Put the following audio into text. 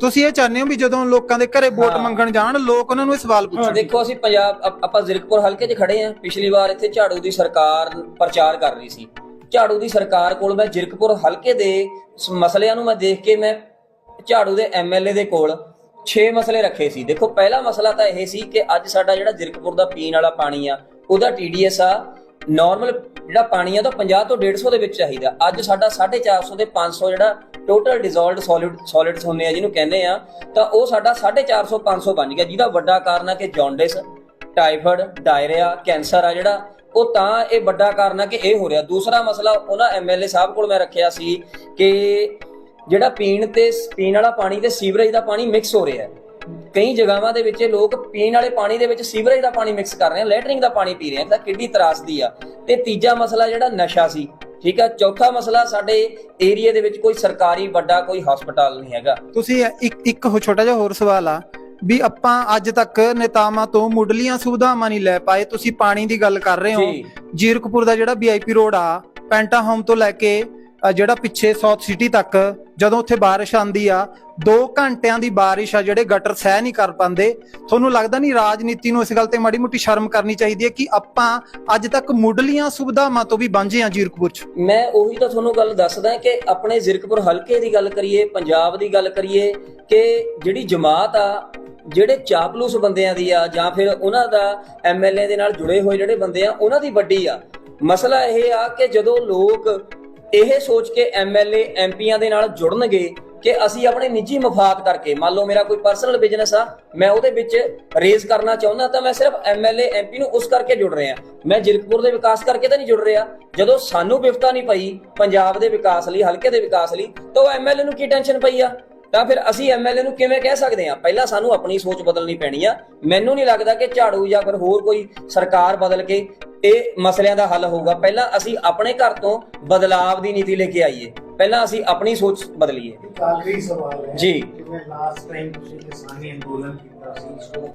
ਤੁਸੀਂ ਇਹ ਚਾਹੁੰਦੇ ਹੋ ਵੀ ਜਦੋਂ ਲੋਕਾਂ ਦੇ ਘਰੇ ਵੋਟ। ਮੰਗਣ ਜਾਣ ਲੋਕ ਉਹਨਾਂ ਨੂੰ ਇਹ ਸਵਾਲ ਪੁੱਛਣ। ਦੇਖੋ ਅਸੀਂ ਪੰਜਾਬ ਆਪ- ਆਪਾਂ ਜ਼ਿਰਕਪੁਰ ਹਲਕੇ 'ਚ ਖੜੇ ਆਂ ਪਿਛਲੀ ਵਾਰ ਇੱਥੇ ਝਾੜੂ ਦੀ ਸਰਕਾਰ ਪ੍ਰਚਾਰ ਕਰ ਰਹੀ ਸੀ। ਝਾੜੂ ਦੀ ਸਰਕਾਰ ਕੋਲ ਮੈਂ ਜ਼ਿਰਕਪੁਰ ਹਲਕੇ ਦੇ ਸ- ਮਸਲਿਆਂ ਨੂੰ ਮੈਂ ਦੇਖ ਕੇ ਮੈਂ ਝਾੜੂ ਦੇ ਐਮਐਲਏ ਦੇ ਕੋਲ 6 ਮਸਲੇ ਰੱਖੇ ਸੀ। ਦੇਖੋ ਪਹਿਲਾ ਮਸਲਾ ਤਾਂ ਇਹ ਸੀ ਕਿ ਅੱਜ ਸਾਡਾ ਜਿਹੜਾ ਜ਼ਿਰਕਪੁਰ ਦਾ ਪੀਣ ਵਾਲਾ ਪਾਣੀ ਆ ਉਹਦਾ ਟੀਡੀਐਸ ਆ ਨਾਰਮਲ ਜਿਹੜਾ ਪਾਣੀ ਆ ਤਾਂ 50 ਤੋਂ 150 ਦੇ ਵਿੱਚ ਚਾਹੀਦਾ। ਅੱਜ ਸਾਡਾ 450 ਦੇ 500 ਜਿਹੜਾ ਟੋਟਲ ਡਿਸੋਲਵਡ ਸੋਲਿਡ ਸੋਲਿਡਸ ਹੁੰਦੇ ਆ ਜਿਹਨੂੰ ਕਹਿੰਦੇ ਆ, ਤਾਂ ਉਹ ਸਾਡਾ 450 500 ਬਣ ਗਿਆ। ਜਿਹਦਾ ਵੱਡਾ ਕਾਰਨ ਆ ਕਿ ਜੌਂਡਿਸ ਟਾਈਫਾਇਡ ਡਾਇਰੀਆ ਕੈਂਸਰ ਆ ਜਿਹੜਾ, ਉਹ ਤਾਂ ਇਹ ਵੱਡਾ ਕਾਰਨ ਆ ਕਿ ਇਹ ਹੋ ਰਿਹਾ। ਦੂਸਰਾ ਮਸਲਾ ਉਹਨਾਂ ਐਮਐਲਏ ਸਾਹਿਬ ਕੋਲ ਮੈਂ ਰੱਖਿਆ ਸੀ ਕਿ ਜਿਹੜਾ ਪੀਣ ਤੇ, ਪੀਣ ਵਾਲਾ ਪਾਣੀ ਤੇ ਸੀਵਰੇਜ ਦਾ ਪਾਣੀ ਮਿਕਸ ਹੋ ਰਿਹਾ ਹੈ। ਕਈ ਜਗ੍ਹਾਵਾਂ ਦੇ ਵਿੱਚ ਲੋਕ ਪੀਣ ਵਾਲੇ ਪਾਣੀ ਦੇ ਵਿੱਚ ਸੀਵਰੇਜ ਦਾ ਪਾਣੀ ਮਿਕਸ ਕਰ ਰਹੇ ਆ ਲੈਟਰਿੰਗ ਦਾ ਪਾਣੀ ਪੀ ਰਹੇ ਆ, ਤਾਂ ਕਿੱਡੀ ਤਰਾਸਦੀ ਆ। ਤੇ ਤੀਜਾ ਮਸਲਾ ਜਿਹੜਾ ਨਸ਼ਾ ਸੀ ਠੀਕ ਆ? ਚੌਥਾ ਮਸਲਾ ਸਾਡੇ ਏਰੀਆ ਦੇ ਵਿੱਚ ਕੋਈ ਸਰਕਾਰੀ ਵੱਡਾ ਕੋਈ ਹਸਪਤਾਲ ਨਹੀਂ ਹੈਗਾ। ਤੁਸੀਂ ਇੱਕ ਇੱਕ ਹੋ ਛੋਟਾ ਜਿਹਾ ਹੋਰ ਸਵਾਲ ਆ ਵੀ ਆਪਾਂ ਅੱਜ ਤੱਕ ਨੇਤਾਵਾਂ ਤੋਂ ਮੁੱਢਲੀਆਂ ਸੁਵਿਧਾਵਾਂ ਨਹੀਂ ਲੈ ਪਾਏ ਤੁਸੀਂ ਪਾਣੀ ਦੀ ਗੱਲ ਕਰ ਰਹੇ ਹੋ। ਜੀਰਕਪੁਰ ਦਾ ਜਿਹੜਾ ਵੀਆਈਪੀ ਰੋਡ ਆ ਪੈਂਟਾ ਹੋਮ ਤੋਂ ਲੈ ਕੇ ਜਿਹੜਾ ਪਿੱਛੇ ਸਾਊਥ ਸਿਟੀ ਤੱਕ, ਜਦੋਂ ਉੱਥੇ ਬਾਰਿਸ਼ ਆਂਦੀ ਆ 2 ਘੰਟਿਆਂ ਦੀ ਬਾਰਿਸ਼ ਆ ਜਿਹੜੇ ਗਟਰ ਸਹਿ ਨਹੀਂ ਕਰ ਪਾਉਂਦੇ। ਤੁਹਾਨੂੰ ਲੱਗਦਾ ਨਹੀਂ ਰਾਜਨੀਤੀ ਨੂੰ ਇਸ ਗੱਲ ਤੇ ਮਾੜੀ ਮੋਟੀ ਸ਼ਰਮ ਕਰਨੀ ਚਾਹੀਦੀ ਹੈ ਕਿ ਆਪਾਂ ਅੱਜ ਤੱਕ ਮੁੱਢਲੀਆਂ ਸੁਵਿਧਾਵਾਂ ਤੋਂ ਵੀ ਵਾਂਝੇ ਆ ਜੀਰਕਪੁਰ 'ਚ ਮੈਂ ਉਹੀ ਤਾਂ ਤੁਹਾਨੂੰ ਗੱਲ ਦੱਸਦਾ ਕਿ ਆਪਣੇ ਜ਼ੀਰਕਪੁਰ ਹਲਕੇ ਦੀ ਗੱਲ ਕਰੀਏ, ਪੰਜਾਬ ਦੀ ਗੱਲ ਕਰੀਏ, ਕਿ ਜਿਹੜੀ ਜਮਾਤ ਆ, ਜਿਹੜੇ ਚਾਪਲੂਸ ਬੰਦਿਆਂ ਦੀ ਆ, ਜਾਂ ਫਿਰ ਉਹਨਾਂ ਦਾ ਐਮਐਲਏ ਦੇ ਨਾਲ ਜੁੜੇ ਹੋਏ ਜਿਹੜੇ ਬੰਦੇ ਆ, ਉਹਨਾਂ ਦੀ ਵੱਡੀ ਆ। ਮਸਲਾ ਇਹ ਆ ਕਿ ਜਦੋਂ ਲੋਕ ਇਹ ਸੋਚ ਕੇ ਐਮਐਲਏ ਐਮਪੀਆਂ ਦੇ ਨਾਲ ਜੁੜਨਗੇ ਕਿ ਅਸੀਂ ਆਪਣੇ ਨਿੱਜੀ ਮਫਾਦ ਕਰਕੇ, ਮੰਨ ਲਓ ਮੇਰਾ ਕੋਈ ਪਰਸਨਲ ਬਿਜ਼ਨਸ ਆ, ਮੈਂ ਉਹਦੇ ਵਿੱਚ ਰੇਜ਼ ਕਰਨਾ ਚਾਹੁੰਦਾ ਤਾਂ ਮੈਂ ਸਿਰਫ ਐਮਐਲਏ ਐਮਪੀ ਨੂੰ ਉਸ ਕਰਕੇ ਜੁੜ ਰਿਹਾ। ਮੈਂ ਜ਼ਿਰਕਪੁਰ ਦੇ ਵਿਕਾਸ ਕਰਕੇ ਤਾਂ ਨਹੀਂ ਜੁੜ ਰਿਹਾ। ਜਦੋਂ ਸਾਨੂੰ ਵਿਫਤਾ ਨਹੀਂ ਪਈ ਪੰਜਾਬ ਦੇ ਵਿਕਾਸ ਲਈ, ਹਲਕੇ ਦੇ ਵਿਕਾਸ ਲਈ, ਤਾਂ ਉਹ ਐਮਐਲਏ ਨੂੰ ਕੀ ਟੈਨਸ਼ਨ ਪਈ ਆ? ਤਾਂ ਫਿਰ ਅਸੀਂ ਐਮਐਲਏ ਨੂੰ ਕਿਵੇਂ ਕਹਿ ਸਕਦੇ ਆ? ਪਹਿਲਾਂ ਸਾਨੂੰ ਆਪਣੀ ਸੋਚ ਬਦਲਣੀ ਪੈਣੀ ਆ। ਮੈਨੂੰ ਨਹੀਂ ਲੱਗਦਾ ਕਿ ਝਾੜੂ ਜਾਂ ਫਿਰ ਹੋਰ ਕੋਈ ਸਰਕਾਰ ਬਦਲ ਕੇ ਇਹ ਮਸਲਿਆਂ ਦਾ ਹੱਲ ਹੋਊਗਾ। ਪਹਿਲਾਂ ਅਸੀਂ ਆਪਣੇ ਘਰ ਤੋਂ ਬਦਲਾਵ ਦੀ ਨੀਤੀ ਲੈ ਕੇ ਆਈਏ। ਪਹਿਲਾਂ ਅਸੀਂ ਆਪਣੀ ਸੋਚ ਬਦਲੀਏ। ਇੱਕ ਆਖਰੀ ਸਵਾਲ ਹੈ ਜੀ। ਜਿਵੇਂ ਲਾਸਟ ਟਾਈਮ ਤੁਸੀਂ ਕਿਸਾਨੀ ਅੰਦੋਲਨ ਕੀਤਾ ਸੀ ਸੋ